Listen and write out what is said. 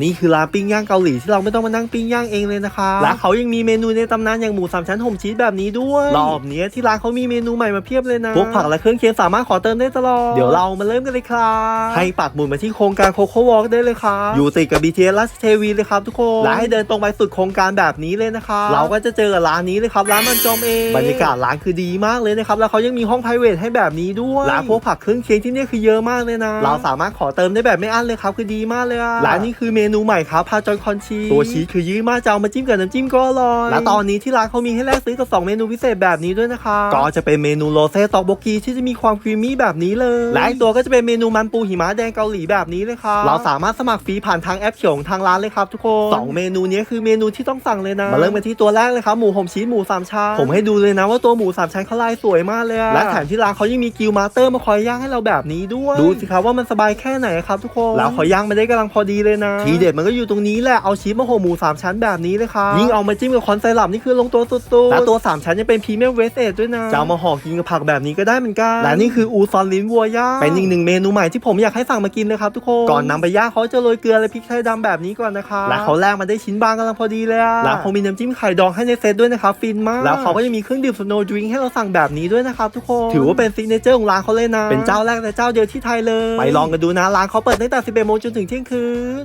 นี่คือร้านปิ้งย่างเกาหลีที่เราไม่ต้องมานั่งปิ้งย่างเองเลยนะคะและเขายังมีเมนูในตำนานอย่างหมูสามชั้นห่มชีสแบบนี้ด้วยรอบเนี้ยที่ร้านเขามีเมนูใหม่มาเพียบเลยนะพวกผักและเครื่องเคียงสามารถขอเติมได้ตลอดเดี๋ยวเรามาเริ่มกันเลยครับให้ปักหมุดมาที่โครงการโคโค่วอล์กได้เลยครับอยู่ติดกับ BTS ราชเทวีเลยครับทุกคนและให้เดินตรงไปสุดโครงการแบบนี้เลยนะครับเราก็จะเจอกับร้านนี้เลยครับร้านมันจอมเองบรรยากาศร้านคือดีมากเลยนะครับแล้วเขายังมีห้อง p r i v a t ให้แบบนี้ด้วยร้านพวกผักเครื่องเคียงที่เนี่ยคือเยอะมากเลยนะ เราสามารถขอเติมได้แบบไม่อั้นเลยครับคือดีมากเลยอะร้านนี้คือเมนูใหม่ครับพาจอนคอนชีตัวชีสคือยื้อมากจะเอามาจิ้มกับน้ำจิ้มก็อร่อยและตอนนี้ที่ร้านเขามีให้แลกซื้อกับ 2 เมนูพิเศษแบบนี้ด้วยนะคะก็จะเป็นเมนูโรเซ่ตอกโบกีที่จะมีความครีมมี่แบบนี้เลย และอีกตัวก็จะเป็นเมนูมันปูหิมะแดงเกาหลีแบบนี้เลยครับเราสามารถสมัครฟรีผ่านทางแอปเขียวของทางร้านเลยครับทุกคนสองเมนูนี้คือเมนูที่ต้องสั่งเลยนะมาเริ่มกันที่ตัวแรกเลยครับหมูหอมชีสหมูสามชั้นผมให้ดูเลยนะว่าตัวหมูสามชั้นเขาลายสวยมากเลยอะและแถมที่ร้านเขายังมีกิลมาสเตอร์มาคอยย่างให้เราแบบนี้ด้วยดูสิครับว่ามันสบายแค่ไหนครับทุกคนแล้วเขาย่างมาได้กำลังพอดีเลยนะทีเด็ดมันก็อยู่ตรงนี้แหละ เอาชีสมาโหหมูสามชั้นแบบนี้เลยครับยิ่งเอามาจิ้มกับคอนไซรัปนี่คือลงตัวสุดๆและตัวสามชั้นยังเป็นพรีเมียมเวสเอทด้วยนะจะเอามาห่อกินกับผักแบบนี้ก็ได้เหมือนกันและนี่คืออูซอนลิ้นวัวย่างเป็นอีกหนึ่งเมนูใหม่ที่ผมอยากให้สั่งมากินเลยครับทุกคนก่อนนำไปย่างเขาจะโรยเกลือและพริกไทยดำแบบนี้ก่อนนะคะและเขาแลกมาได้ชิ้นบางกำลังพอดีเลยอะแล้วเขามีน้ำจิ้มไข่ดองให้ในเซตด้วยนะครับฟินมาก แล้วเขาก็ยังมีเครื่องดื่มสโนว์ดริงให้เราสั่งแบบนี้ด้วยนะครับทุกคนถือว่าเป็นซิกเนเจอร์ของร้านเขาเลยนะเป็นเจ้าแรกและเจ้าเดียวที่ไทยเลยไปลองกันดูนะร้านเขาเปิดตั้งแต่ 11โมงจนถึงเที่ยงคืน